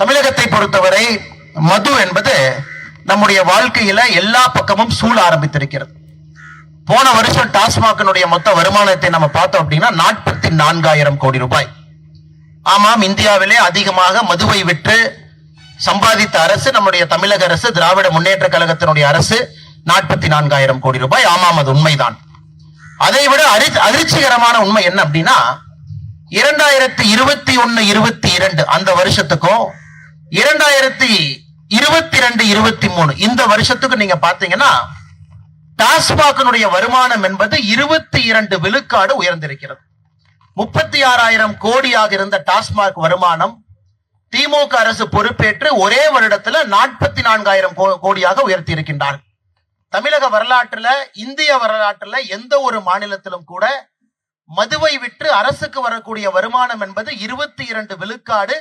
தமிழகத்தை பொறுத்தவரை மது என்பது நம்முடைய வாழ்க்கையில எல்லா பக்கமும் சூழ ஆரம்பித்திருக்கிறது. போன வருஷம் டாஸ்மாகினுடைய மொத்த வருமானத்தை நம்ம பார்த்தோம் அப்படின்னா நாற்பத்தி நான்காயிரம் கோடி ரூபாய். ஆமாம் இந்தியாவிலே அதிகமாக மதுவை விற்று சம்பாதித்த அரசு நம்முடைய தமிழக அரசு திராவிட முன்னேற்ற கழகத்தினுடைய அரசு நாற்பத்தி நான்காயிரம் கோடி ரூபாய். ஆமாம் அது உண்மைதான். அதை விட அரி அதிர்ச்சிகரமான உண்மை என்ன அப்படின்னா இரண்டாயிரத்தி இருபத்தி ஒன்னு இருபத்தி இரண்டு அந்த வருஷத்துக்கும் இரண்டாயிரத்தி இருபத்தி ரெண்டு இருபத்தி மூணு. இந்த வருஷத்துக்கு நீங்க பாத்தீங்கன்னா டாஸ்மாகனுடைய வருமானம் என்பது இருபத்தி இரண்டு விழுக்காடு உயர்ந்திருக்கிறது. முப்பத்தி ஆறாயிரம் கோடியாக இருந்த டாஸ்மாக் வருமானம் திமுக அரசு பொறுப்பேற்று ஒரே வருடத்துல நாற்பத்தி நான்காயிரம் கோடியாக உயர்த்தி இருக்கின்றார்கள் தமிழக வரலாற்றுல இந்திய வரலாற்றுல எந்த ஒரு மாநிலத்திலும் கூட மதுவை விற்று அரசுக்கு வரக்கூடிய வருமானம் என்பது இருபத்தி இரண்டு விழுக்காடு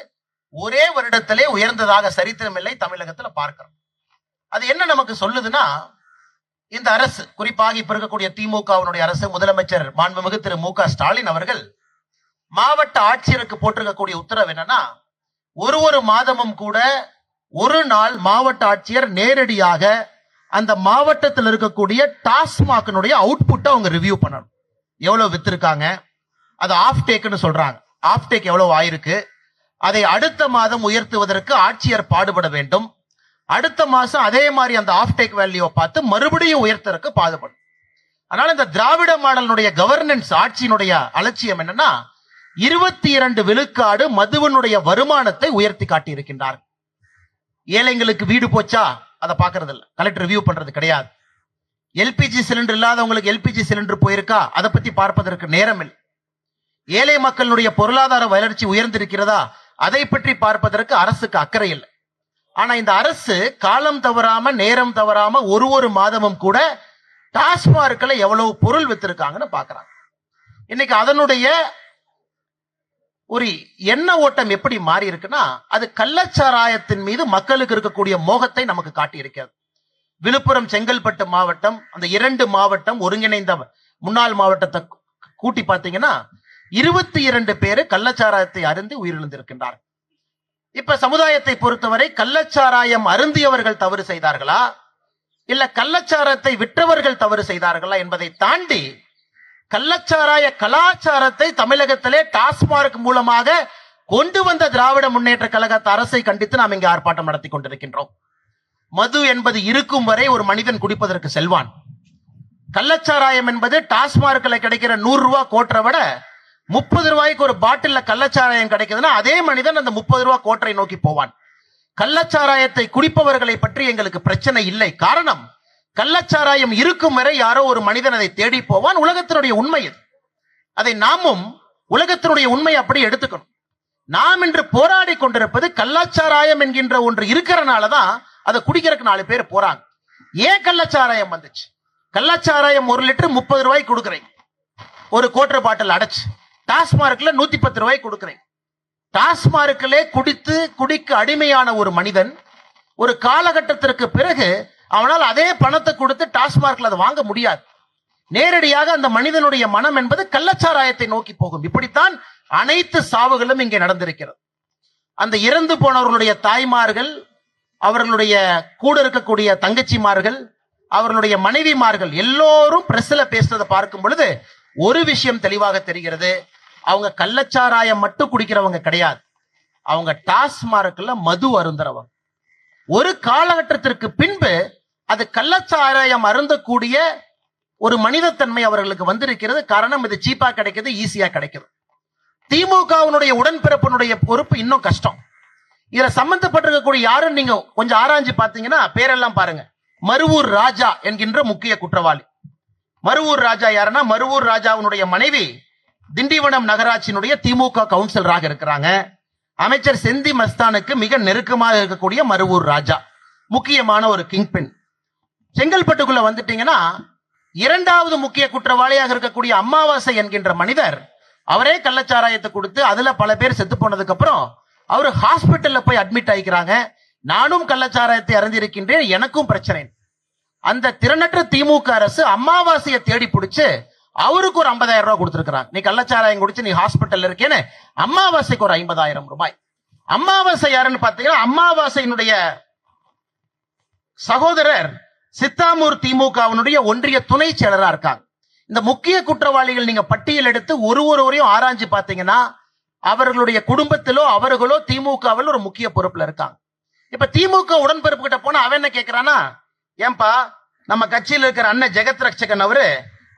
ஒரே வருடத்திலே உயர்ந்ததாக சரித்திரமில்லை தமிழகத்துல பார்க்கிறோம். அது என்ன நமக்கு சொல்லுதுன்னா இந்த அரசு குறிப்பாக இப்ப இருக்கக்கூடிய திமுகவினுடைய அரசு முதலமைச்சர் மாண்புமிகு திரு மு க ஸ்டாலின் அவர்கள் மாவட்ட ஆட்சியருக்கு போட்டிருக்கக்கூடிய உத்தரவு என்னன்னா ஒரு ஒரு மாதமும் கூட ஒரு நாள் மாவட்ட ஆட்சியர் நேரடியாக அந்த மாவட்டத்தில் இருக்கக்கூடிய டாஸ்மாகினுடைய அவுட்புட்டை அவங்க ரிவ்யூ பண்ணணும். எவ்வளவு வித்திருக்காங்க? அது ஆஃப் டேக்னு சொல்றாங்க. ஆஃப் டேக் எவ்வளவு ஆயிருக்கு? அதை அடுத்த மாதம் உயர்த்துவதற்கு ஆட்சியர் பாடுபட வேண்டும். அடுத்த மாசம் அதே மாதிரி அந்த ஆஃப் டேக் வேல்யூவை பார்த்து மறுபடியும் உயர்த்தறதுக்கு பாடுபடும். அதனால இந்த திராவிட மாடலினுடைய கவர்னன்ஸ் ஆட்சியினுடைய அலட்சியம் என்னன்னா இருபத்தி இரண்டு விழுக்காடு மதுவனுடைய வருமானத்தை உயர்த்தி காட்டி இருக்கின்றார் ஏழைங்களுக்கு வீடு போச்சா? அதை பாக்குறது இல்லை கலெக்டர் ரிவ்யூ பண்றது கிடையாது. எல்பிஜி சிலிண்டர் இல்லாதவங்களுக்கு எல்பிஜி சிலிண்டர் போயிருக்கா? அதை பத்தி பார்ப்பதற்கு நேரம் இல்லை ஏழை மக்களுடைய பொருளாதார வளர்ச்சி உயர்ந்திருக்கிறதா? அதை பற்றி பார்ப்பதற்கு அரசுக்கு அக்கறை இல்லை. ஆனா இந்த அரசு காலம் தவறாம நேரம் தவறாம ஒரு ஒரு மாதமும் கூட டாஸ்மார்க்ல எவ்வளவு பொருள் வித்திருக்காங்கன்னு பாக்குறாங்க இன்னைக்கு அதனுடைய ஒரு எண்ண ஓட்டம் எப்படி மாறி இருக்குன்னா அது கள்ளச்சாராயத்தின் மீது மக்களுக்கு இருக்கக்கூடிய மோகத்தை நமக்கு காட்டியிருக்கிறது. விழுப்புரம் செங்கல்பட்டு மாவட்டம் அந்த இரண்டு மாவட்டம் ஒருங்கிணைந்த முன்னாள் மாவட்டத்தை கூட்டி பார்த்தீங்கன்னா இருபத்தி இரண்டு பேரு கள்ளச்சாராயத்தை அருந்தி உயிரிழந்திருக்கின்றார். இப்ப சமுதாயத்தை பொறுத்தவரை கள்ளச்சாராயம் அருந்தியவர்கள் தவறு செய்தார்களா? இல்ல கள்ளச்சாரத்தை விற்றவர்கள் தவறு செய்தார்களா என்பதை தாண்டி கள்ளச்சாராய கலாச்சாரத்தை தமிழகத்திலே டாஸ்மார்க் மூலமாக கொண்டு வந்த திராவிட முன்னேற்ற கழகத்தை அரசை கண்டித்து நாம் இங்கே ஆர்ப்பாட்டம் நடத்தி கொண்டிருக்கின்றோம். மது என்பது இருக்கும் வரை ஒரு மனிதன் குடிப்பதற்கு செல்வான். கள்ளச்சாராயம் என்பது டாஸ்மார்க்கில் கிடைக்கிற நூறு ரூபாய் கோட்டரை விட முப்பது ரூபாய்க்கு ஒரு பாட்டில்ல கள்ளச்சாராயம் கிடைக்குதுன்னா அதே மனிதன் அந்த முப்பது ரூபாய் கோட்டரை நோக்கி போவான். கள்ளச்சாராயத்தை குடிப்பவர்களை பற்றி எங்களுக்கு பிரச்சனை இல்லை. காரணம் கள்ளச்சாராயம் இருக்கும் வரை யாரோ ஒரு மனிதன் அதை தேடி போவான். உலகத்தினுடைய உண்மை இது. அதை நாமும் உலகத்தினுடைய உண்மை அப்படி எடுத்துக்கணும். நாம் இன்று போராடி கொண்டிருப்பது கள்ளச்சாராயம் என்கின்ற ஒன்று இருக்கிறனாலதான் அதை குடிக்கிறதுக்கு நாலு பேர் போறாங்க. ஏன் கள்ளச்சாராயம் வந்துச்சு? கள்ளச்சாராயம் ஒரு லிட்டர் முப்பது ரூபாய்க்கு கொடுக்குறேன் ஒரு கோட்டர் பாட்டில் அடைச்சு. டாஸ்மார்க்ல நூத்தி பத்து ரூபாய் கொடுக்குறேன். டாஸ்மார்க்கிலே குடித்து குடிக்கு அடிமையான ஒரு மனிதன் ஒரு காலகட்டத்திற்கு பிறகு அவனால் அதே பணத்தை கொடுத்து டாஸ்மார்க்ல அதை வாங்க முடியாது. நேரடியாக அந்த மனிதனுடைய மனம் என்பது கள்ளச்சாராயத்தை நோக்கி போகும். இப்படித்தான் அனைத்து சாவுகளும் இங்கே நடந்திருக்கிறது. அந்த இறந்து போனவர்களுடைய தாய்மார்கள் அவர்களுடைய கூட இருக்கக்கூடிய தங்கச்சிமார்கள் அவர்களுடைய மனைவிமார்கள் எல்லோரும் பிரஸ்ல பேசுறதை பார்க்கும் பொழுது ஒரு விஷயம் தெளிவாக தெரிகிறது. அவங்க கள்ளச்சாராயம் மட்டும் குடிக்கிறவங்க கிடையாது. அவங்க டாஸ்மார்க்ல மது அருந்துறவங்க. ஒரு காலகட்டத்திற்கு பின்பு அது கள்ளச்சாராயம் அருந்தக்கூடிய ஒரு மனிதத்தன்மை அவர்களுக்கு வந்திருக்கிறது. காரணம் இது சீப்பா கிடைக்குது ஈஸியா கிடைக்குது. திமுகவினுடைய உடன்பிறப்பினுடைய பொறுப்பு இன்னும் கஷ்டம். இதுல சம்பந்தப்பட்டிருக்கக்கூடிய யாரும் நீங்க கொஞ்சம் ஆராய்ஞ்சு பாத்தீங்கன்னா பேரெல்லாம் பாருங்க. மருவூர் ராஜா என்கின்ற முக்கிய குற்றவாளி. மருவூர் ராஜா யாருன்னா மருவூர் ராஜாவினுடைய மனைவி திண்டிவனம் நகராட்சியினுடைய திமுக கவுன்சிலராக இருக்கிறாங்க. அமைச்சர் செந்தி மஸ்தானுக்கு மிக நெருக்கமாக இருக்கக்கூடிய மருவூர் ராஜா முக்கியமான ஒரு கிங் பெண் செங்கல்பட்டுக்குள்ள வந்துட்டீங்கன்னா இரண்டாவது முக்கிய குற்றவாளியாக இருக்கக்கூடிய அமாவாசை என்கின்ற மனிதர் அவரே கள்ளச்சாராயத்தை கொடுத்து அதுல பல பேர் செத்து போனதுக்கு அப்புறம் அவர் ஹாஸ்பிட்டல்ல போய் அட்மிட் ஆகிக்கிறாங்க நானும் கள்ளச்சாராயத்தை அறிந்திருக்கின்றேன் எனக்கும் பிரச்சனை. அந்த திறனற்ற திமுக அரசு அமாவாசையை தேடி பிடிச்சு அவருக்கு ஒரு ஐம்பதாயிரம் ரூபாய் கொடுத்துருக்கிறாங்க நீ கள்ளச்சாராயம் குடிச்சு நீ ஹாஸ்பிட்டல் இருக்கேன்னு அமாவாசைக்கு ஒரு ஐம்பதாயிரம் ரூபாய். அமாவாசை யாருன்னு பாத்தீங்கன்னா அமாவாசையினுடைய சகோதரர் சித்தாமூர் திமுகவினுடைய ஒன்றிய துணை செயலரா இருக்காங்க. இந்த முக்கிய குற்றவாளிகள் நீங்க பட்டியல் எடுத்து ஒரு ஒருவரையும் ஆராய்ஞ்சு பாத்தீங்கன்னா அவர்களுடைய குடும்பத்திலோ அவர்களோ திமுகவில் ஒரு முக்கிய பொறுப்புல இருக்காங்க. இப்ப திமுக உடன்பிறப்பு கிட்ட போனா அவன் என்ன கேக்குறானா ஏன்பா நம்ம கட்சியில் இருக்கிற அண்ணன் ஜெகத் ரட்சகன் அவரு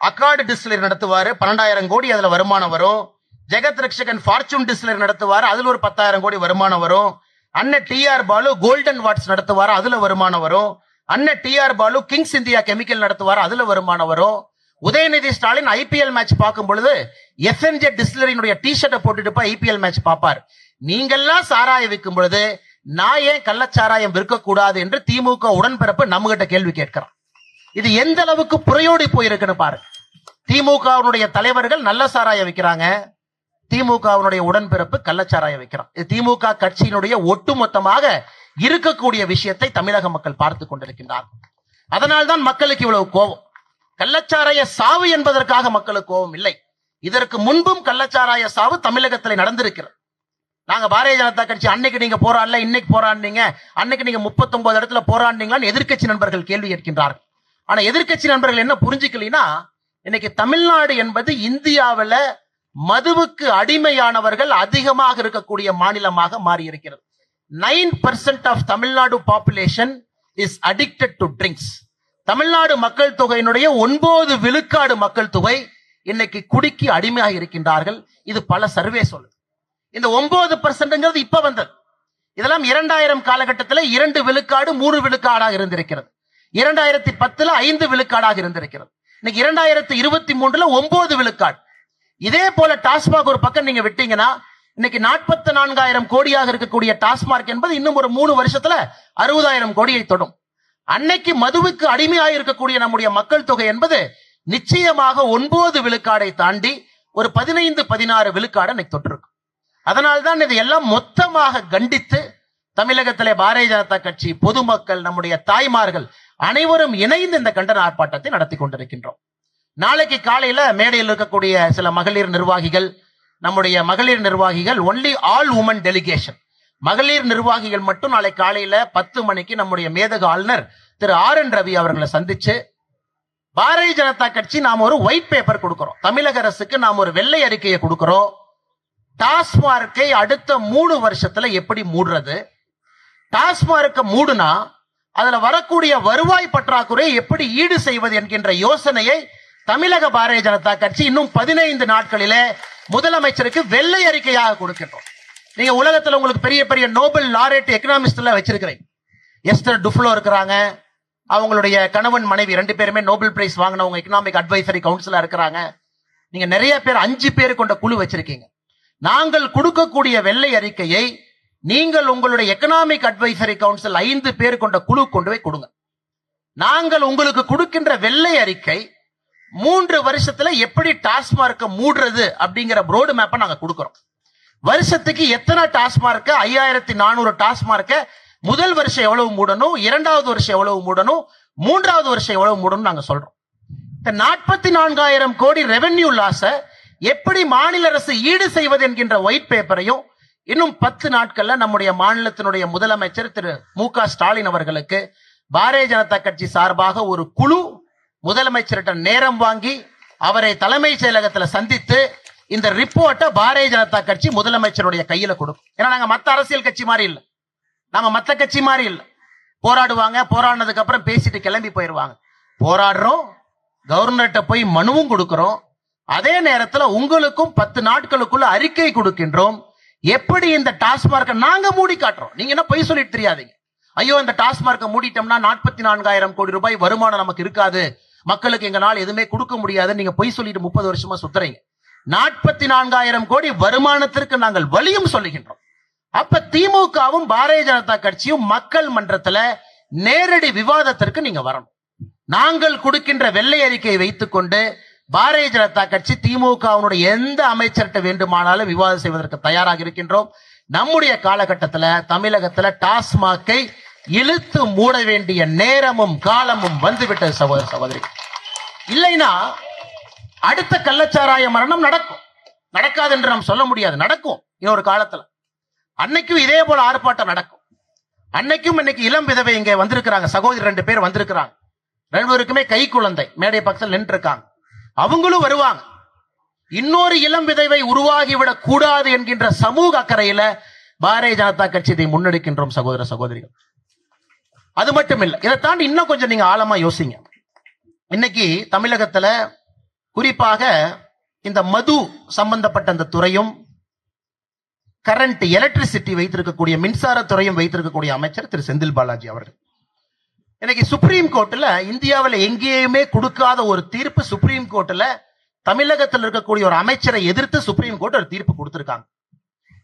அக்கார்டு டிஸ்டிலரி நடத்துவாரு. பன்னெண்டாயிரம் கோடி அதுல வருமானம் வரும். ஜெகத் ரக்ஷகன் ஃபார்ச்சூன் டிஸ்டிலரி நடத்துவாரு. அதுல ஒரு பத்தாயிரம் கோடி வருமானம் வரும். அண்ணன் டிஆர் பாலு கோல்டன் வாட்ஸ் நடத்துவாரு. அதுல வருமானம் வரும். அண்ணன் TR Balu Kings India chemical நடத்துவாரு. அதுல வருமானம் வரும். உதயநிதி ஸ்டாலின் ஐபிஎல் மேட்ச் பார்க்கும் பொழுது எஃப்என்ஜே டிஸ்டிலரியினுடைய டி ஷர்ட்டை போட்டுட்டு போய் ஐபிஎல் மேட்ச் பார்ப்பார். நீங்கெல்லாம் சாராயம் விற்கும் பொழுது நான் ஏன் கள்ளச்சாராயம் விற்கக்கூடாது என்று திமுக உடன்பிறப்பு நம்மகிட்ட கேள்வி கேட்கிறான். இது எந்த அளவுக்கு புறையோடி போயிருக்குன்னு பாரு திமுகவினுடைய தலைவர்கள் நல்ல சாராயம் வைக்கிறாங்க. திமுகவினுடைய உடன்பிறப்பு கள்ளச்சாராயம் வைக்கிறான் இது திமுக கட்சியினுடைய ஒட்டுமொத்தமாக இருக்கக்கூடிய விஷயத்தை தமிழக மக்கள் பார்த்து கொண்டிருக்கின்றார். அதனால்தான் மக்களுக்கு இவ்வளவு கோபம். கள்ளச்சாராய சாவு என்பதற்காக மக்களுக்கு கோபம் இல்லை. இதற்கு முன்பும் கள்ளச்சாராய சாவு தமிழகத்தில் நடந்திருக்கிறது. நாங்க பாரதிய ஜனதா கட்சி அன்னைக்கு நீங்க போராடல இன்னைக்கு போராடினீங்க. அன்னைக்கு நீங்க 39 இடத்துல போராடினீங்களான்னு எதிர்க்கட்சி நண்பர்கள் கேள்வி கேட்கின்றார்கள். ஆனா எதிர்க்கட்சி நண்பர்கள் என்ன புரிஞ்சுக்கலாம் இன்னைக்கு தமிழ்நாடு என்பது இந்தியாவுல மதுவுக்கு அடிமையானவர்கள் அதிகமாக இருக்கக்கூடிய மாநிலமாக மாறி இருக்கிறது nine percent of Tamil Nadu population is addicted to drinks. Tamil Nadu மக்கள் தொகையினுடைய ஒன்பது விழுக்காடு மக்கள் தொகை இன்னைக்கு குடிக்கு அடிமையாக இருக்கின்றார்கள். இது பல சர்வே சொல்லுது. இந்த ஒன்பது பர்சன்ட்ங்கிறது இப்ப வந்தது. இதெல்லாம் இரண்டாயிரம் காலகட்டத்தில் இரண்டு விழுக்காடு மூணு விழுக்காடாக இருந்திருக்கிறது. இரண்டாயிரத்தி பத்துல ஐந்து விழுக்காடாக இருந்திருக்கிறது. இன்னைக்கு இரண்டாயிரத்தி இருபத்தி மூன்றுல ஒன்பது விழுக்காடு. இதே போல டாஸ்மாக் ஒரு பக்கம் நீங்க விட்டீங்கன்னா இன்னைக்கு நாற்பத்தி நான்காயிரம் கோடியாக இருக்கக்கூடிய டாஸ்மாக் என்பது இன்னும் ஒரு மூணு வருஷத்துல அறுபதாயிரம் கோடியை தொடும். அன்னைக்கு மதுவுக்கு அடிமையாக இருக்கக்கூடிய நம்முடைய மக்கள் தொகை என்பது நிச்சயமாக ஒன்பது விழுக்காடை தாண்டி ஒரு பதினைந்து பதினாறு விழுக்காடு இன்னைக்கு தொட்டிருக்கும் அதனால்தான் இதையெல்லாம் மொத்தமாக கண்டித்து தமிழகத்திலே பாரதிய ஜனதா கட்சி பொதுமக்கள் நம்முடைய தாய்மார்கள் அனைவரும் இணைந்து இந்த கண்டன ஆர்ப்பாட்டத்தை நடத்தி கொண்டிருக்கின்றோம். நாளைக்கு காலையில மேடையில் இருக்கக்கூடிய சில மகளிர் நிர்வாகிகள் நம்முடைய மகளிர் நிர்வாகிகள் ஒன்லி ஆல் உமன் டெலிகேஷன் மகளிர் நிர்வாகிகள் மட்டும் நாளை காலையில பத்து மணிக்கு நம்முடைய மேதக ஆளுநர் திரு ஆர் என் ரவி அவர்களை சந்திச்சு பாரதிய ஜனதா கட்சி நாம் ஒரு ஒயிட் பேப்பர் கொடுக்கிறோம். தமிழக அரசுக்கு நாம் ஒரு வெள்ளை அறிக்கையை கொடுக்கிறோம். டாஸ்மார்க்கை அடுத்த மூணு வருஷத்துல எப்படி மூடுறது? டாஸ்மார்க்கை மூடுனா அதுல வரக்கூடிய வருவாய் பற்றாக்குறை எப்படி ஈடு செய்வது என்கின்ற யோசனையை தமிழக பாரதிய ஜனதா கட்சி இன்னும் பதினைந்து நாட்களிலே முதலமைச்சருக்கு வெள்ளை அறிக்கையாக கொடுக்கின்றோம். நீங்க உலகத்துல உங்களுக்கு பெரிய பெரிய நோபல் லாரேட் எக்கனாமிஸ்ட் எல்லாம் வச்சிருக்கிறீங்க எஸ்டர் டுஃப்ளோ இருக்கிறாங்க. அவங்களுடைய கணவன் மனைவி ரெண்டு பேருமே நோபல் பிரைஸ் வாங்கினவங்க எக்கனாமிக் அட்வைசரி கவுன்சிலா இருக்கிறாங்க. நீங்க நிறைய பேர் அஞ்சு பேர் கொண்ட குழு வச்சிருக்கீங்க. நாங்கள் கொடுக்கக்கூடிய வெள்ளை அறிக்கையை நீங்கள் உங்களுடைய எக்கனாமிக் அட்வைசரி கவுன்சில் ஐந்து பேர் கொண்ட குழு கொண்டு போய் கொடுங்க. நாங்கள் உங்களுக்கு கொடுக்கின்ற வெள்ளை அறிக்கை மூன்று வருஷத்துல எப்படி டாஸ்மார்க்க மூடுறது அப்படிங்கிற ரோடு மேப்பை நாங்க கொடுக்கறோம். வருஷத்துக்கு எத்தனை டாஸ்மார்க்க? ஐயாயிரத்தி நானூறு டாஸ்மார்க்க முதல் வருஷம் எவ்வளவு மூடணும்? இரண்டாவது வருஷம் எவ்வளவு மூடணும்? மூன்றாவது வருஷம் எவ்வளவு மூடணும் நாங்க சொல்றோம். இந்த நாற்பத்தி நான்காயிரம் கோடி ரெவென்யூ லாஸ எப்படி மாநில அரசு ஈடு செய்வது என்கின்ற ஒயிட் பேப்பரையும் இன்னும் பத்து நாட்கள்ல நம்முடைய மாநிலத்தினுடைய முதலமைச்சர் திரு மு க ஸ்டாலின் அவர்களுக்கு பாரதிய ஜனதா கட்சி சார்பாக ஒரு குழு முதலமைச்சர்கிட்ட நேரம் வாங்கி அவரை தலைமைச் செயலகத்துல சந்தித்து இந்த ரிப்போர்ட்டை பாரதிய ஜனதா கட்சி முதலமைச்சருடைய கையில கொடுக்கும். ஏன்னா நாங்க மத்த அரசியல் கட்சி மாதிரி இல்லை. நாம மத்த கட்சி மாதிரி இல்லை. போராடுவாங்க. போராடினதுக்கு அப்புறம் பேசிட்டு கிளம்பி போயிருவாங்க. போராடுறோம். கவர்னர்கிட்ட போய் மனுவும் கொடுக்கிறோம். அதே நேரத்துல உங்களுக்கும் பத்து நாட்களுக்குள்ள அறிக்கை கொடுக்கின்றோம். எப்படி இந்த டாஸ்மார்க்கை நாங்க மூடி காட்டுறோம்? நீங்க என்ன பொய் சொல்லிட்டு தெரியாதீங்க. ஐயோ இந்த டாஸ்மார்க்கை மூடிட்டோம்னா நாற்பத்தி நான்காயிரம் கோடி ரூபாய் வருமானம் நமக்கு இருக்காது. மக்களுக்கு எங்களால் எதுவுமே கொடுக்க முடியாது நீங்க பொய் சொல்லிட்டு முப்பது வருஷமா சுத்துறீங்க. நாற்பத்தி நான்காயிரம் கோடி வருமானத்திற்கு நாங்கள் வழியும் சொல்லுகின்றோம். அப்ப திமுகவும் பாரதிய ஜனதா கட்சியும் மக்கள் மன்றத்துல நேரடி விவாதத்திற்கு நீங்க வரணும். நாங்கள் கொடுக்கின்ற வெள்ளை அறிக்கையை வைத்துக்கொண்டு பாரதிய ஜனதா கட்சி திமுகவினுடைய எந்த அமைச்சர்கிட்ட வேண்டுமானாலும் விவாதம் செய்வதற்கு தயாராக இருக்கின்றோம். நம்முடைய காலகட்டத்தில் தமிழகத்தில் டாஸ்மாக்கை இழுத்து மூட வேண்டிய நேரமும் காலமும் வந்துவிட்டது சகோதர சகோதரி. இல்லைன்னா அடுத்த கள்ளச்சாராய மரணம் நடக்கும். நடக்காது என்று நாம் சொல்ல முடியாது. நடக்கும். இன்னொரு காலத்துல. அன்னைக்கும் இதே போல ஆர்ப்பாட்டம் நடக்கும். அன்னைக்கும் இன்னைக்கு இளம் விதவை இங்க வந்திருக்கிறாங்க. சகோதரி ரெண்டு பேர் வந்திருக்கிறாங்க. ரெண்டு பேருக்குமே கை குழந்தை. மேடை பக்கத்தில் நின்று இருக்காங்க அவங்களும் வருவாங்க. இன்னொரு இளம் விதைவை உருவாகிவிடக் கூடாது என்கின்ற சமூக அக்கறையில பாரதிய ஜனதா கட்சி இதை முன்னெடுக்கின்றோம் சகோதர சகோதரிகள். அது மட்டும் இல்ல இதை தாண்டி இன்னும் கொஞ்சம் நீங்க ஆழமா யோசிங்க. இன்னைக்கு தமிழகத்துல குறிப்பாக இந்த மது சம்பந்தப்பட்ட அந்த துறையும் கரண்ட் எலக்ட்ரிசிட்டி வைத்திருக்கக்கூடிய மின்சாரத்துறையும் வைத்திருக்கக்கூடிய அமைச்சர் திரு செந்தில் பாலாஜி அவர்கள். இன்னைக்கு சுப்ரீம் கோர்ட்ல இந்தியாவில் எங்கேயுமே கொடுக்காத ஒரு தீர்ப்பு சுப்ரீம் கோர்ட்ல தமிழகத்தில் இருக்கக்கூடிய ஒரு அமைச்சரை எதிர்த்து சுப்ரீம் கோர்ட் ஒரு தீர்ப்பு கொடுத்திருக்காங்க.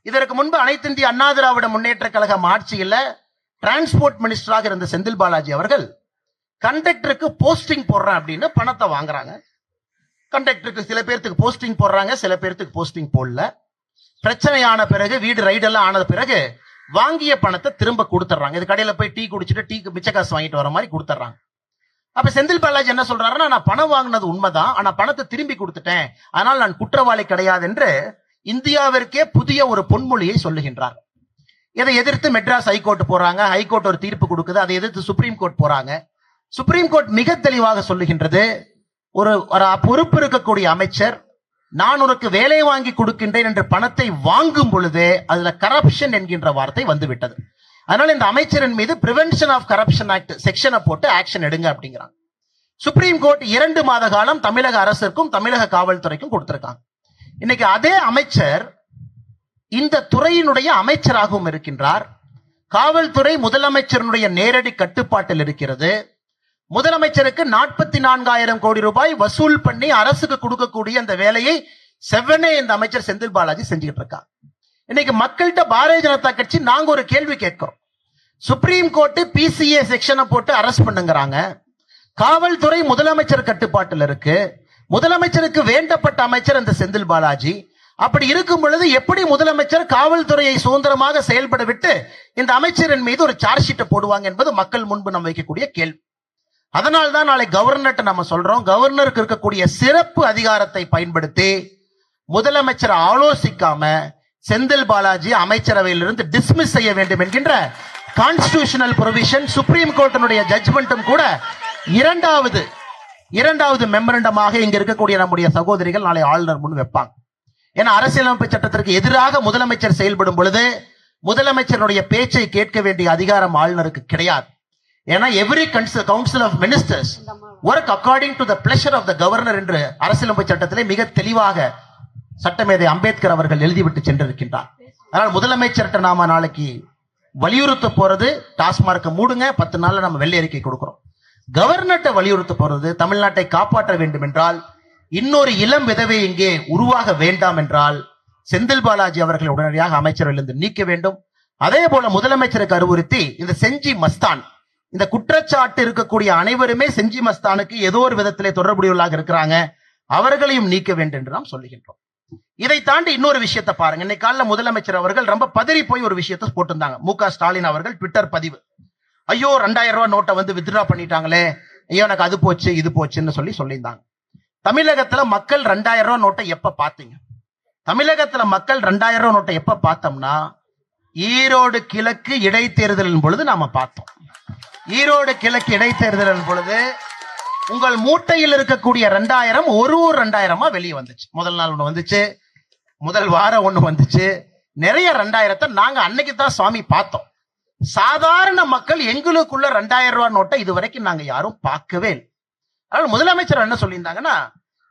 இதற்கு முன்பு அனைத்து இந்திய அண்ணா திராவிட முன்னேற்ற கழகம் ஆட்சியில் டிரான்ஸ்போர்ட் மினிஸ்டராக இருந்த செந்தில் பாலாஜி அவர்கள் கண்டக்டருக்கு போஸ்டிங் போடுறேன் அப்படின்னு பணத்தை வாங்குறாங்க. கண்டக்டருக்கு சில பேர்த்துக்கு போஸ்டிங் போடுறாங்க சில பேர்த்துக்கு போஸ்டிங் போடல. பிரச்சனையான பிறகு வீடு ரைடெல்லாம் ஆனது பிறகு வாங்கிய பணத்தை திரும்ப கொடுத்துட்றாங்க. இது கடையில் போய் டீ குடிச்சிட்டு டீக்கு மிச்ச காசு வாங்கிட்டு வர மாதிரி கொடுத்துட்றாங்க. அப்ப செந்தில் பாலாஜி என்ன சொல்றாருன்னா நான் பணம் வாங்கினது உண்மைதான். ஆனா பணத்தை திரும்பி கொடுத்துட்டேன். அதனால் நான் குற்றவாளி கிடையாது என்று இந்தியாவிற்கே புதிய ஒரு பொன்மொழியை சொல்லுகின்றார். இதை எதிர்த்து மெட்ராஸ் ஹைகோர்ட் போறாங்க. ஹைகோர்ட் ஒரு தீர்ப்பு கொடுக்குது. அதை எதிர்த்து சுப்ரீம் கோர்ட் போறாங்க. சுப்ரீம் கோர்ட் மிக தெளிவாக சொல்லுகின்றது. ஒரு ஒரு பொறுப்பு இருக்கக்கூடிய அமைச்சர் நான் உனக்கு வேலை வாங்கி கொடுக்கின்றேன் என்று பணத்தை வாங்கும் பொழுதே அதுல கரப்ஷன் என்கின்ற வார்த்தை வந்துவிட்டது. அதனால இந்த அமைச்சரின் மீது பிரிவென்ஷன் ஆஃப் கரப்ஷன் ஆக்ட் செக்ஷனை போட்டு ஆக்ஷன் எடுங்க அப்படிங்கிறாங்க. சுப்ரீம் கோர்ட் இரண்டு மாத காலம் தமிழக அரசிற்கும் தமிழக காவல்துறைக்கும் கொடுத்திருக்காங்க. இன்னைக்கு அதே அமைச்சர் இந்த துறையினுடைய அமைச்சராகவும் இருக்கின்றார். காவல்துறை முதலமைச்சருடைய நேரடி கட்டுப்பாட்டில் இருக்கிறது. முதலமைச்சருக்கு நாற்பத்தி நான்காயிரம் கோடி ரூபாய் வசூல் பண்ணி அரசுக்கு கொடுக்கக்கூடிய அந்த வேலையை செவ்வனே இந்த அமைச்சர் செந்தில் பாலாஜி செஞ்சுக்கிட்டு இருக்காங்க இன்னைக்கு மக்கள்கிட்ட பாரதிய ஜனதா கட்சி நாங்க ஒரு கேள்வி கேட்கிறோம். சுப்ரீம் கோர்ட் பிசிஏ செக்ஷனை போட்டு அரெஸ்ட் பண்ணுங்கிறாங்க. காவல்துறை முதலமைச்சர் கட்டுப்பாட்டில் இருக்கு. முதலமைச்சருக்கு வேண்டப்பட்ட அமைச்சர் அந்த செந்தில் பாலாஜி. அப்படி இருக்கும் பொழுது எப்படி முதலமைச்சர் காவல்துறையை சுதந்திரமாக செயல்பட விட்டு இந்த அமைச்சரின் மீது ஒரு சார்ஜ் ஷீட்டை போடுவாங்க என்பது மக்கள் முன்பு நம்ம வைக்கக்கூடிய கேள்வி. அதனால தான் நாளை கவர்னர்கிட்ட நம்ம சொல்றோம். கவர்னருக்கு இருக்கக்கூடிய சிறப்பு அதிகாரத்தை பயன்படுத்தி முதலமைச்சர் ஆலோசிக்காம செந்தில் பாலாஜி அமைச்சரவையிலிருந்து டிஸ்மிஸ் செய்ய வேண்டும் என்கின்ற கான்ஸ்டிடியூஷனல் ப்ரொவிஷன் சுப்ரீம் கோர்ட்டினுடைய ஜட்ஜ்மெண்ட்டும் கூட இரண்டாவது இரண்டாவது மெமரண்டமாக இங்க இருக்கக்கூடிய நம்முடைய சகோதரிகள் நாளை ஆளுநர் முன் வைப்பாங்க. ஏன்னா அரசியலமைப்பு சட்டத்திற்கு எதிராக முதலமைச்சர் செயல்படும் பொழுது முதலமைச்சருடைய பேச்சை கேட்க வேண்டிய அதிகாரம் ஆளுநருக்கு கிடையாது. ஏன்னா every council of ministers work according to the pleasure of the governor என்று அரசியலமைப்பு சட்டத்திலே மிக தெளிவாக சட்டமேதை அம்பேத்கர் அவர்கள் எழுதிவிட்டு சென்றிருக்கின்றார். அதனால் முதலமைச்சர்கிட்ட நாம நாளைக்கு வலியுறுத்த போறது டாஸ்மார்க்கை மூடுங்க பத்து நாள்ல நம்ம வெள்ளை அறிக்கை கொடுக்கிறோம். கவர்னர்ட்ட வலியுறுத்த போறது தமிழ்நாட்டை காப்பாற்ற வேண்டும் என்றால் இன்னொரு இளம் விதவை இங்கே உருவாக வேண்டாம் என்றால் செந்தில் பாலாஜி அவர்களை உடனடியாக அமைச்சரிலிருந்து நீக்க வேண்டும். அதே போல முதலமைச்சருக்கு அறிவுறுத்தி இந்த செஞ்சி மஸ்தான் இந்த குற்றச்சாட்டு இருக்கக்கூடிய அனைவருமே செஞ்சி மஸ்தானுக்கு ஏதோ ஒரு விதத்திலே தொடர்புடையவர்களாக இருக்கிறாங்க. அவர்களையும் நீக்க வேண்டும் என்று நாம் சொல்லுகின்றோம். இதை தாண்டி இன்னொரு விஷயத்தை பாருங்க. இன்னைக்கு காலைல முதலமைச்சர் அவர்கள் ரொம்ப பதறி போய் ஒரு விஷயத்தை போட்டிருந்தாங்க. மு க ஸ்டாலின் அவர்கள் ட்விட்டர் பதிவு. ஐயோ ரெண்டாயிரம் ரூபாய் நோட்டை வந்து வித்ட்ரா பண்ணிட்டாங்களே. ஐயோ எனக்கு அது போச்சு இது போச்சுன்னு சொல்லி சொல்லியிருந்தாங்க. தமிழகத்துல மக்கள் ரெண்டாயிரம் ரூபாய் நோட்டை எப்ப பார்த்தீங்க? தமிழகத்துல மக்கள் ரெண்டாயிரம் ரூபாய் நோட்டை எப்ப பார்த்தோம்னா ஈரோடு கிழக்கு இடைத்தேர்தலின் பொழுது நாம பார்த்தோம். ஈரோடு கிழக்கு இடைத்தேர்தலின் பொழுது உங்கள் மூட்டையில் இருக்கக்கூடிய ரெண்டாயிரம் ஒரு ஒரு ரெண்டாயிரமா வெளியே வந்துச்சு. முதல் நாள் ஒன்று வந்துச்சு. முதல் வாரம் ஒன்று வந்துச்சு. நிறைய ரெண்டாயிரத்தை நாங்க அன்னைக்கு தான் சுவாமி பார்த்தோம். சாதாரண மக்கள் எங்களுக்குள்ள ரெண்டாயிரம் ரூபாய் நோட்டை இது வரைக்கும் நாங்க யாரும் பார்க்கவே இல்லை. அதனால முதலமைச்சர் என்ன சொல்லியிருந்தாங்கன்னா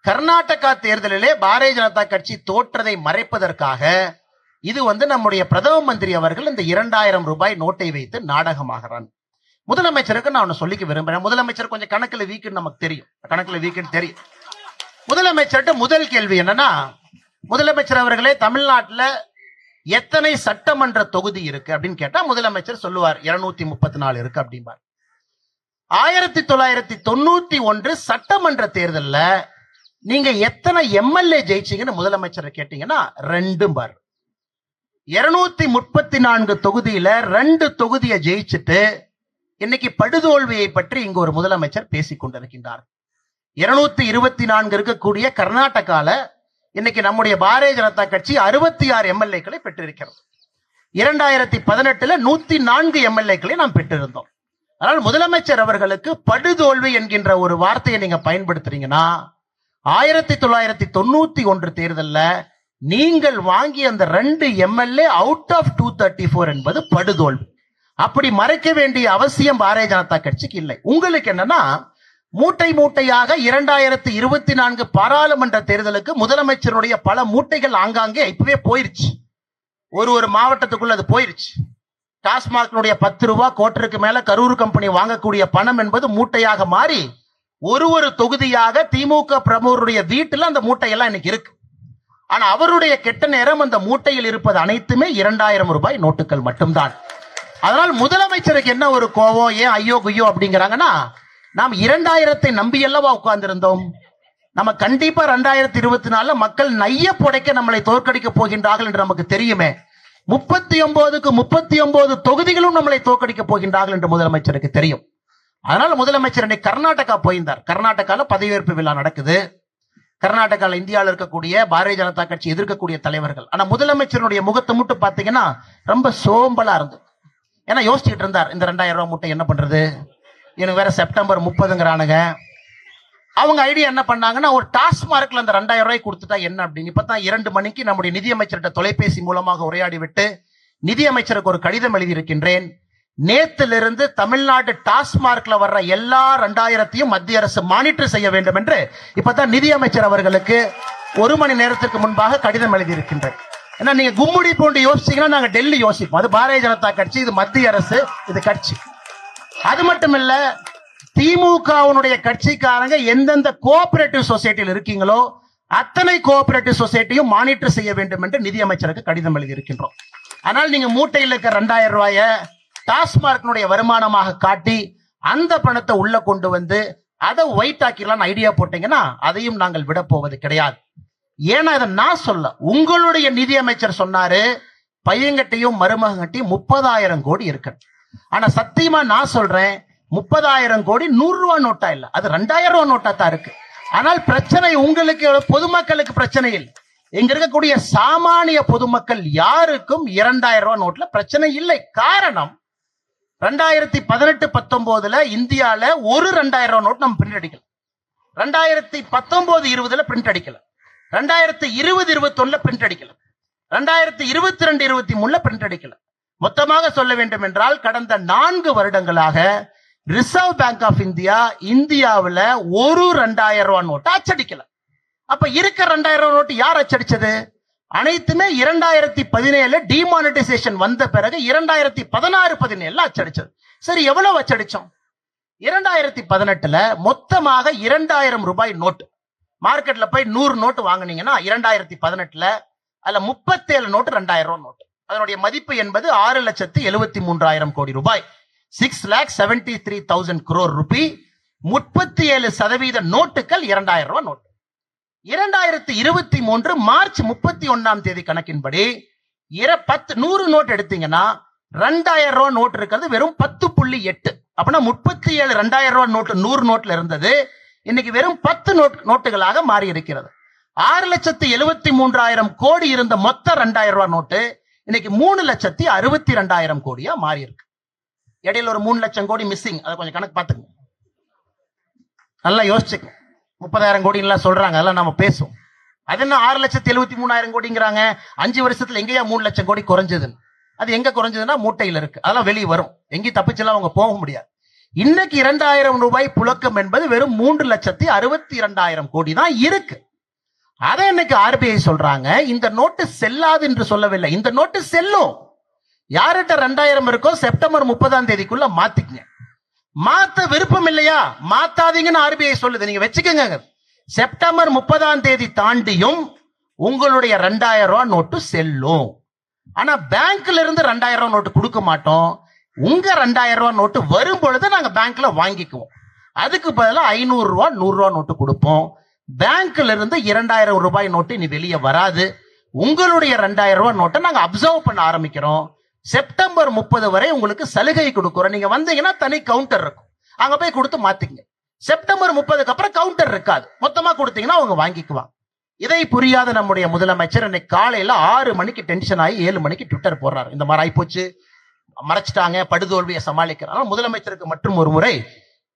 கர்நாடகா தேர்தலிலே பாரதிய ஜனதா கட்சி தோற்றதை மறைப்பதற்காக இது வந்து நம்முடைய பிரதம மந்திரி அவர்கள் இந்த இரண்டாயிரம் ரூபாய் நோட்டை வைத்து நாடகமாகிறான். முதலமைச்சருக்கு நான் ஒண்ணு சொல்லிக்க விரும்புறேன். முதலமைச்சர் கொஞ்சம் கணக்குல வீக்குன்னு நமக்கு தெரியும். கணக்குல வீக்குன்னு தெரியும். முதலமைச்சர்கிட்ட முதல் கேள்வி என்னன்னா முதலமைச்சர் அவர்களே தமிழ்நாட்டுல எத்தனை சட்டமன்ற தொகுதி இருக்கு அப்படின்னு கேட்டா முதலமைச்சர் சொல்லுவார் இருநூத்தி முப்பத்தி நாலு இருக்கு அப்படிம்பார். ஆயிரத்தி தொள்ளாயிரத்தி தொண்ணூத்தி ஒன்று சட்டமன்ற தேர்தல்ல நீங்க எத்தனை எம்எல்ஏ ஜெயிச்சீங்கன்னு முதலமைச்சரை கேட்டீங்கன்னா ரெண்டும் பார் இருநூத்தி முப்பத்தி நான்கு தொகுதியில ரெண்டு தொகுதியை ஜெயிச்சுட்டு இன்னைக்கு படுதோல்வியை பற்றி இங்கு ஒரு முதலமைச்சர் பேசிக் கொண்டிருக்கின்றார். இருநூத்தி இருபத்தி நான்கு இருக்கக்கூடிய கர்நாடகால இன்னைக்கு நம்முடைய பாரதிய ஜனதா கட்சி அறுபத்தி ஆறு எம்எல்ஏக்களை பெற்றிருக்கிறது. இரண்டாயிரத்தி பதினெட்டுல நூத்தி நான்கு எம்எல்ஏக்களை நாம் பெற்றிருந்தோம். அதனால் முதலமைச்சர் அவர்களுக்கு படுதோல்வி என்கின்ற ஒரு வார்த்தையை நீங்க பயன்படுத்துறீங்கன்னா ஆயிரத்தி தொள்ளாயிரத்தி தொண்ணூத்தி ஒன்று தேர்தல்ல நீங்கள் வாங்கிய அந்த ரெண்டு MLA out of two thirty four என்பது படுதோல்வி. அப்படி மறைக்க வேண்டிய அவசியம் பாரதிய ஜனதா கட்சிக்கு இல்லை. உங்களுக்கு என்னன்னா மூட்டை மூட்டையாக இரண்டாயிரத்தி இருபத்தி நான்கு பாராளுமன்ற தேர்தலுக்கு முதலமைச்சருடைய பல மூட்டைகள் ஆங்காங்கே இப்பவே போயிருச்சு. ஒரு ஒரு மாவட்டத்துக்குள்ள அது போயிருச்சு. டாஸ்மாக்னுடைய பத்து ரூபா கோட்டருக்கு மேல கரூர் கம்பெனி வாங்கக்கூடிய பணம் என்பது மூட்டையாக மாறி ஒரு ஒரு தொகுதியாக திமுக பிரமுகருடைய வீட்டில் அந்த மூட்டையெல்லாம் இன்னைக்கு இருக்கு. ஆனா அவருடைய கெட்ட நேரம் அந்த மூட்டையில் இருப்பது அனைத்துமே இரண்டாயிரம் ரூபாய் நோட்டுகள் மட்டும்தான். அதனால் முதலமைச்சருக்கு என்ன ஒரு கோவம் ஏன் ஐயோ குய்யோ அப்படிங்கிறாங்கன்னா நாம் இரண்டாயிரத்தை நம்பி அல்லவா உட்கார்ந்திருந்தோம். நம்ம கண்டிப்பா ரெண்டாயிரத்தி இருபத்தி நாலுல மக்கள் நைய புடைக்க நம்மளை தோற்கடிக்க போகின்றார்கள் என்று நமக்கு தெரியுமே. முப்பத்தி ஒன்பதுக்கு முப்பத்தி ஒன்பது தொகுதிகளும் நம்மளை தோற்கடிக்க போகின்றார்கள் என்று முதலமைச்சருக்கு தெரியும். அதனால முதலமைச்சர் இன்னைக்கு கர்நாடகா போயிருந்தார். கர்நாடகால பதவியேற்பு விழா நடக்குது. கர்நாடகாவில் இந்தியாவில் இருக்கக்கூடிய பாரதிய ஜனதா கட்சி எதிர்க்கக்கூடிய தலைவர்கள். ஆனா முதலமைச்சருடைய முகத்தை மட்டும் பாத்தீங்கன்னா ரொம்ப சோம்பலா இருந்தது ஏன்னா யோசிச்சுட்டு இருந்தார் இந்த ரெண்டாயிரம் ரூபா மூட்டை என்ன பண்றது? எனக்கு வேற செப்டம்பர் முப்பதுங்கிறானுங்க. அவங்க ஐடியா என்ன பண்ணாங்கன்னா ஒரு டாஸ்மார்க்ல அந்த ரெண்டாயிரம் ரூபாய் கொடுத்துட்டா என்ன அப்படின்னு. இப்பதான் இரண்டு மணிக்கு நம்முடைய நிதியமைச்சர்கிட்ட தொலைபேசி மூலமாக உரையாடி விட்டு நிதியமைச்சருக்கு ஒரு கடிதம் எழுதியிருக்கின்றேன். நேத்திலிருந்து தமிழ்நாடு டாஸ்மார்க்ல வர்ற எல்லா ரெண்டாயிரத்தையும் மத்திய அரசு மானிட்டர் செய்ய வேண்டும் என்று இப்பதான் நிதியமைச்சர் அவர்களுக்கு ஒரு மணி நேரத்திற்கு முன்பாக கடிதம் எழுதியிருக்கின்றேன். ஏன்னா நீங்க கும்முடி போன்று யோசிச்சீங்கன்னா நாங்க டெல்லி யோசிப்போம். அது பாரதிய ஜனதா கட்சி இது மத்திய அரசு இது கட்சி. அது மட்டும் இல்ல திமுகவுடைய கட்சிக்காரங்க எந்தெந்த கோஆபரேட்டிவ் சொசைட்டியில் இருக்கீங்களோ அத்தனை கோஆபரேட்டிவ் சொசைட்டியும் மானிட்டர் செய்ய வேண்டும் என்று நிதியமைச்சருக்கு கடிதம் எழுதியிருக்கின்றோம். ஆனால் நீங்க மூட்டையில் இருக்கிற ரெண்டாயிரம் ரூபாய டாஸ்மார்க்னுடைய வருமானமாக காட்டி அந்த பணத்தை உள்ள கொண்டு வந்து அதை ஒயிட் ஆக்கிடலாம் ஐடியா போட்டீங்கன்னா அதையும் நாங்கள் விட போவது கிடையாது. ஏன்னா இதை நான் சொல்ல உங்களுடைய நிதியமைச்சர் சொன்னாரு பையன்கிட்டையும் மருமகன்கிட்டையும் முப்பதாயிரம் கோடி இருக்கு ஆனா சத்தியமா நான் சொல்றேன் முப்பதாயிரம் கோடி நூறு ரூபா நோட்டா இல்ல அது ரெண்டாயிரம் ரூபா நோட்டா தான் இருக்கு. ஆனால் பிரச்சனை உங்களுக்கு பொதுமக்களுக்கு பிரச்சனை இல்லை. இங்க இருக்கக்கூடிய சாமானிய பொதுமக்கள் யாருக்கும் இரண்டாயிரம் ரூபாய் நோட்ல பிரச்சனை இல்லை. காரணம் ரெண்டாயிரத்தி பதினெட்டு பத்தொன்பதுல இந்தியால ஒரு ரெண்டாயிரம் ரூபாய் நோட் நம்ம பிரிண்ட் அடிக்கல. ரெண்டாயிரத்தி பத்தொன்பது இருபதுல பிரிண்ட் அடிக்கல. ரெண்டாயிரத்தி இருபது இருபத்தி ஒண்ணுல பிரிண்ட் அடிக்கல. ரெண்டாயிரத்தி இருபத்தி ரெண்டு இருபத்தி மூணுல பிரிண்ட் அடிக்கல. மொத்தமாக சொல்ல வேண்டும் என்றால் கடந்த நான்கு வருடங்களாக ரிசர்வ் பேங்க் ஆஃப் இந்தியா இந்தியாவுல ஒரு ரெண்டாயிரம் ரூபாய் நோட்டு அச்சடிக்கல. அப்ப இருக்க ரெண்டாயிரம் ரூபாய் நோட்டு யார் அச்சடிச்சது? அனைத்துமே இரண்டாயிரத்தி பதினேழு டிமானிட்டைசேஷன் வந்த பிறகு இரண்டாயிரத்தி பதினாறு பதினேழுல அச்சடிச்சது. சரி எவ்வளவு அச்சடிச்சோம்? இரண்டாயிரத்தி பதினெட்டுல மொத்தமாக இரண்டாயிரம் ரூபாய் நோட்டு. மார்க்கெட்ல போய் நூறு நோட்டு வாங்குனீங்கன்னா இரண்டாயிரத்தி பதினெட்டுல அதுல முப்பத்தேழு நோட்டு ரெண்டாயிரம் ரூபாய் நோட்டு அதனுடைய மதிப்பு என்பது ஆறு லட்சத்தி எழுபத்தி மூன்றாயிரம் கோடி ரூபாய். Six lakh seventy three thousand crore rupee முப்பத்தி ஏழு சதவீத நோட்டுகள் இரண்டாயிரம் ரூபாய் நோட்டு இரண்டாயிரத்தி இருபத்தி மூன்று மார்ச் முப்பத்தி ஒன்னாம் தேதி கணக்கின்படி இர பத்து நூறு நோட் எடுத்தீங்கன்னா ரெண்டாயிரம் ரூபாய் நோட் இருக்கிறது வெறும் பத்து புள்ளி எட்டு. அப்படின்னா முப்பத்தி ஏழு ரெண்டாயிரம் ரூபாய் நோட்டு நூறு நோட்ல இருந்தது. இன்னைக்கு வெறும் பத்து நோட் நோட்டுகளாக மாறி இருக்கிறது ஆறு லட்சத்தி எழுபத்தி மூன்றாயிரம் கோடி இருந்த மொத்த ரெண்டாயிரம் ரூபாய் நோட்டு இன்னைக்கு மூணு லட்சத்தி அறுபத்தி ரெண்டாயிரம் கோடியா மாறி இருக்கு இடையில ஒரு மூணு லட்சம் கோடி மிஸ்ஸிங் அதை கொஞ்சம் கணக்கு பார்த்துங்க நல்லா யோசிச்சுங்க முப்பதாயிரம் கோடின்லாம் சொல்றாங்க. அதெல்லாம் நம்ம பேசுவோம். அது என்ன ஆறு லட்சத்தி எழுபத்தி மூணாயிரம் கோடிங்கிறாங்க? அஞ்சு வருஷத்துல எங்கேயா மூணு லட்சம் கோடி குறைஞ்சதுன்னு. அது எங்க குறைஞ்சதுன்னா மூட்டையில இருக்கு. அதெல்லாம் வெளியே வரும். எங்கேயும் தப்பிச்செல்லாம் அவங்க போக முடியாது. இன்னைக்கு இரண்டாயிரம் ரூபாய் புழக்கம் என்பது வெறும் மூன்று லட்சத்தி அறுபத்தி இரண்டாயிரம் கோடி தான் இருக்கு. அதை இன்னைக்கு ஆர்பிஐ சொல்றாங்க. இந்த நோட்டு செல்லாது என்று சொல்லவில்லை. இந்த நோட்டு செல்லும். யார்கிட்ட ரெண்டாயிரம் இருக்கோ செப்டம்பர் முப்பதாம் தேதிக்குள்ள மாத்திக்கங்க. மாத்த விருப்பம் இல்லையா? மாத்தாதீங்கன்னு ஆர்பிஐ சொல்லுது. நீங்க வச்சுக்கோங்க. செப்டம்பர் முப்பதாம் தேதி தாண்டியும் உங்களுடைய ரெண்டாயிரம் ரூபாய் நோட்டு செல்லும். ஆனா பேங்க்ல இருந்து ரெண்டாயிரம் ரூபாய் நோட்டு கொடுக்க மாட்டோம். உங்க ரெண்டாயிரம் ரூபா நோட்டு வரும் பொழுது நாங்க பேங்க்ல வாங்கிக்குவோம். அதுக்கு பதிலாக ஐநூறு ரூபா நூறு ரூபா நோட்டு கொடுப்போம். பேங்க்ல இருந்து இரண்டாயிரம் ரூபாய் நோட்டு இனி வெளியே வராது. உங்களுடைய ரெண்டாயிரம் ரூபாய் நோட்டை நாங்க அப்சர்வ் பண்ண ஆரம்பிக்கிறோம். செப்டம்பர் முப்பது வரை உங்களுக்கு சலுகை கொடுக்குறோம். நீங்க வந்தீங்கன்னா தனி கவுண்டர் இருக்கும். அங்க போய் கொடுத்து மாத்திக்கங்க. செப்டம்பர் முப்பதுக்கு அப்புறம் கவுண்டர் இருக்காது. மொத்தமா கொடுத்தீங்கன்னா அவங்க வாங்கிக்குவாங்க. இதை புரியாத நம்முடைய முதலமைச்சர் இன்னைக்கு காலையில ஆறு மணிக்கு டென்ஷன் ஆகி ஏழு மணிக்கு ட்விட்டர் போடுறாரு. இந்த மாதிரி ஆயிப்போச்சு. மறைச்சிட்டாங்க படுதோல்வியை சமாளிக்கிறாங்க. முதலமைச்சருக்கு மற்றும் ஒரு முறை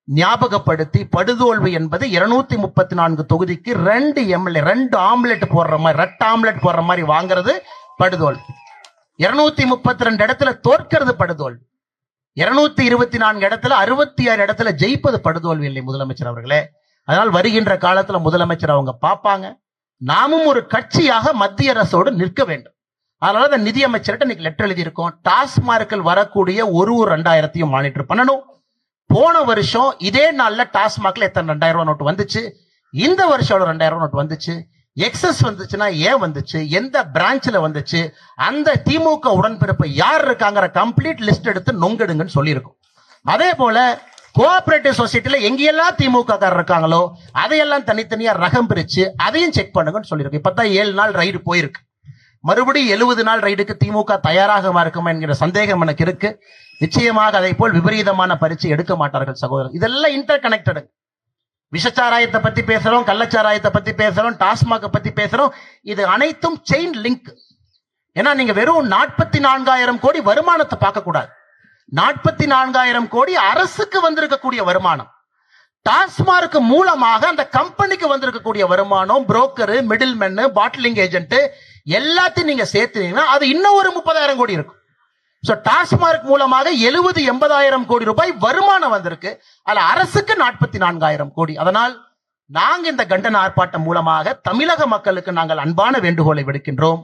ஞாபகப்படுத்தி படுதோல்வி என்பது இருநூத்தி முப்பத்தி நான்கு தொகுதிக்கு ரெண்டு எம்எல்ஏ ரெண்டு ஆம்லெட் போடுற மாதிரி ரெட் ஆம்லெட் போடுற மாதிரி வாங்குறது படுதோல்வி. இருநூத்தி முப்பத்தி ரெண்டு இடத்துல தோற்கிறது படுதோல்வி. இருநூத்தி இருபத்தி நான்கு இடத்துல அறுபத்தி ஆறு இடத்துல ஜெயிப்பது படுதோல்வி இல்லை முதலமைச்சர் அவர்களே. அதனால் வருகின்ற காலத்துல முதலமைச்சர் அவங்க பார்ப்பாங்க. நாமும் ஒரு கட்சியாக மத்திய அரசோடு நிற்க வேண்டும். அதனால அந்த நிதியமைச்சர்கிட்ட இன்னைக்கு லெட்டர் எழுதியிருக்கோம். டாஸ்மார்க்கில் வரக்கூடிய ஒரு ஒரு ரெண்டாயிரத்தையும் மானிட்டர் பண்ணணும். போன வருஷம் இதே நாள்ல டாஸ்மாக்ல எத்தனை ரெண்டாயிரம் ரூபாய் நோட்டு வந்துச்சு? இந்த வருஷம் ரெண்டாயிரம் ரூபாய் நோட்டு வந்துச்சு? எக்ஸஸ் வந்துச்சுன்னா ஏன் வந்துச்சு? எந்த பிரான்ச்ல வந்துச்சு? அந்த திமுக உடன்பிறப்பு யார் இருக்காங்கிற கம்ப்ளீட் லிஸ்ட் எடுத்து நொங்கெடுங்கன்னு சொல்லியிருக்கோம். அதே போல கோஆபரேட்டிவ் சொசைட்டில எங்கெல்லாம் திமுக காரர் இருக்காங்களோ அதையெல்லாம் தனித்தனியா ரகம் பிரிச்சு அதையும் செக் பண்ணுங்கன்னு சொல்லியிருக்கு இப்பதான் ஏழு நாள் ரைடு போயிருக்கு. மறுபடியும் எழுபது நாள் ரைடுக்கு திமுக தயாராக இருக்குமா என்கிற சந்தேகம் எனக்கு இருக்கு. நிச்சயமாக அதை போல் விபரீதமான பரீட்சை எடுக்க மாட்டார்கள் சகோதரர். இதெல்லாம் இன்டர் கனெக்டடு விஷச்சாராயத்தை பத்தி பேசுறோம் கள்ளச்சாராயத்தை பத்தி பேசுறோம் டாஸ்மாக பத்தி பேசுறோம். இது அனைத்தும் செயின் லிங்க் ஏன்னா நீங்க வெறும் நாற்பத்தி நான்காயிரம் கோடி வருமானத்தை பார்க்க கூடாது நாற்பத்தி நான்காயிரம் கோடி அரசுக்கு வந்திருக்கக்கூடிய வருமானம். டாஸ்மார்க் மூலமாக அந்த கம்பெனிக்கு வந்திருக்கக்கூடிய வருமானம் broker middle man bottling agent எல்லாத்தையும் நீங்க சேர்த்துனீங்கன்னா அது இன்னும் ஒரு முப்பதாயிரம் கோடி இருக்கும். ஸோ டாஸ்மார்க் மூலமாக எழுபது எண்பதாயிரம் கோடி ரூபாய் வருமானம் வந்திருக்கு. அதில் அரசுக்கு நாற்பத்தி நான்காயிரம் கோடி. அதனால் நாங்க இந்த கண்டன ஆர்ப்பாட்டம் மூலமாக தமிழக மக்களுக்கு நாங்கள் அன்பான வேண்டுகோளை விடுக்கின்றோம்.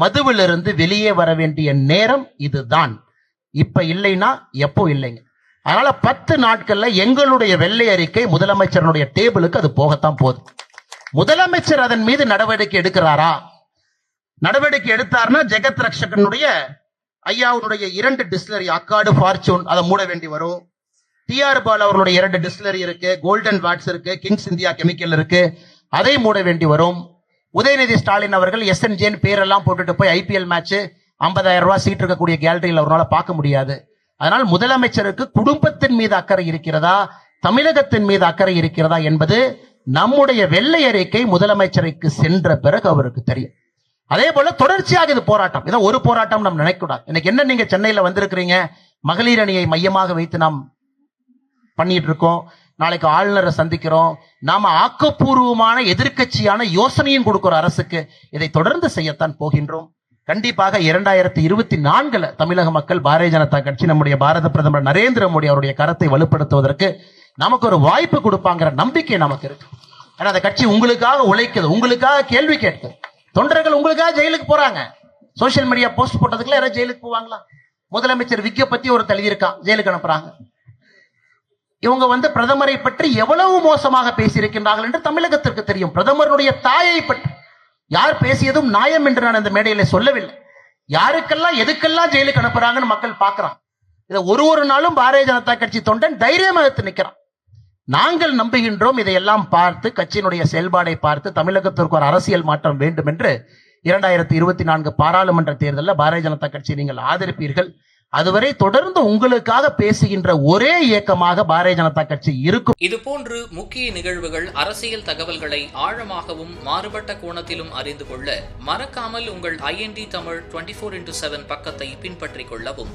மதுவிலிருந்து வெளியே வர வேண்டிய நேரம் இதுதான். இப்ப இல்லைன்னா எப்போ இல்லைங்க? அதனால பத்து நாட்கள்ல எங்களுடைய வெள்ளை அறிக்கை முதலமைச்சருடைய டேபிளுக்கு அது போகத்தான் போகுது. முதலமைச்சர் அதன் மீது நடவடிக்கை எடுக்கிறாரா? நடவடிக்கை எடுத்தார்னா ஜெகத் ரக்ஷகனுடைய ஐயாவுடைய இரண்டு டிஸ்லரி அக்காடு ஃபார்ச்சூன் அதை மூட வேண்டி வரும். டிஆர் பால் அவர்களுடைய இரண்டு டிஸ்லரி இருக்கு கோல்டன் வாட்ஸ் இருக்கு கிங்ஸ் இந்தியா கெமிக்கல் இருக்கு அதை மூட வேண்டி வரும். உதயநிதி ஸ்டாலின் அவர்கள் எஸ்என்ஜேன்னு பேரெல்லாம் போட்டுட்டு போய் ஐபிஎல் மேட்ச் ஐம்பதாயிரம் ரூபாய் சீட் இருக்கக்கூடிய கேலரியில் அவரால் பார்க்க முடியாது. அதனால் முதலமைச்சருக்கு குடும்பத்தின் மீது அக்கறை இருக்கிறதா தமிழகத்தின் மீது அக்கறை இருக்கிறதா என்பது நம்முடைய வெள்ளை அறிக்கை முதலமைச்சருக்கு சென்ற பிறகு அவருக்கு தெரியும். அதே போல தொடர்ச்சியாக இது போராட்டம். இதை ஒரு போராட்டம் நம்ம நினைக்கூடாது இன்னைக்கு என்ன நீங்க சென்னையில வந்திருக்கிறீங்க? மகளிர் அணியை மையமாக வைத்து நாம் பண்ணிட்டு இருக்கோம் நாளைக்கு ஆளுநரை சந்திக்கிறோம். நாம ஆக்கப்பூர்வமான எதிர்க்கட்சியான யோசனையும் கொடுக்கிற அரசுக்கு இதை தொடர்ந்து செய்யத்தான் போகின்றோம். கண்டிப்பாக இரண்டாயிரத்தி இருபத்தி நான்குல தமிழக மக்கள் பாரதிய ஜனதா கட்சி நம்முடைய பாரத பிரதமர் நரேந்திர மோடி அவருடைய கரத்தை வலுப்படுத்துவதற்கு நமக்கு ஒரு வாய்ப்பு கொடுப்பாங்கிற நம்பிக்கை நமக்கு இருக்கு. ஏன்னா அந்த கட்சி உங்களுக்காக உழைக்குது உங்களுக்காக கேள்வி கேட்குது. தொண்டர்கள் உங்களுக்காக ஜெயிலுக்கு போறாங்க. சோஷியல் மீடியா போஸ்ட் போட்டதுக்குள்ள யாராவது ஜெயிலுக்கு போவாங்களா? முதலமைச்சர் விக்க பத்தி ஒரு தழுவிருக்கான் ஜெயிலுக்கு அனுப்புறாங்க. இவங்க வந்து பிரதமரை பற்றி எவ்வளவு மோசமாக பேசியிருக்கின்றார்கள் என்று தமிழகத்திற்கு தெரியும். பிரதமருடைய தாயை பற்றி. யார் பேசியதும் நியாயம் என்று நான் இந்த மேடையில சொல்லவில்லை. யாருக்கெல்லாம் எதுக்கெல்லாம் ஜெயிலுக்கு அனுப்புறாங்கன்னு மக்கள் பார்க்கறான் இதை ஒரு ஒரு நாளும் பாரதிய ஜனதா கட்சி தொண்டன் தைரியமாக நிற்கிறான் நாங்கள் நம்புகின்றோம் இதையெல்லாம் பார்த்து கட்சியினுடைய செயல்பாடை பார்த்து தமிழகத்திற்கு ஒரு அரசியல் மாற்றம் வேண்டும் என்று இரண்டாயிரத்தி இருபத்தி நான்கு பாராளுமன்ற தேர்தலில் பாரதிய ஜனதா கட்சி நீங்கள் ஆதரிப்பீர்கள். அதுவரை தொடர்ந்து உங்களுக்காக பேசுகின்ற ஒரே இயக்கமாக பாரதிய ஜனதா கட்சி இருக்கும். இதுபோன்று முக்கிய நிகழ்வுகள் அரசியல் தகவல்களை ஆழமாகவும் மாறுபட்ட கோணத்திலும் அறிந்து கொள்ள மறக்காமல் உங்கள் INT Tamil twenty four into seven பக்கத்தை பின்பற்றிக் கொள்ளவும்.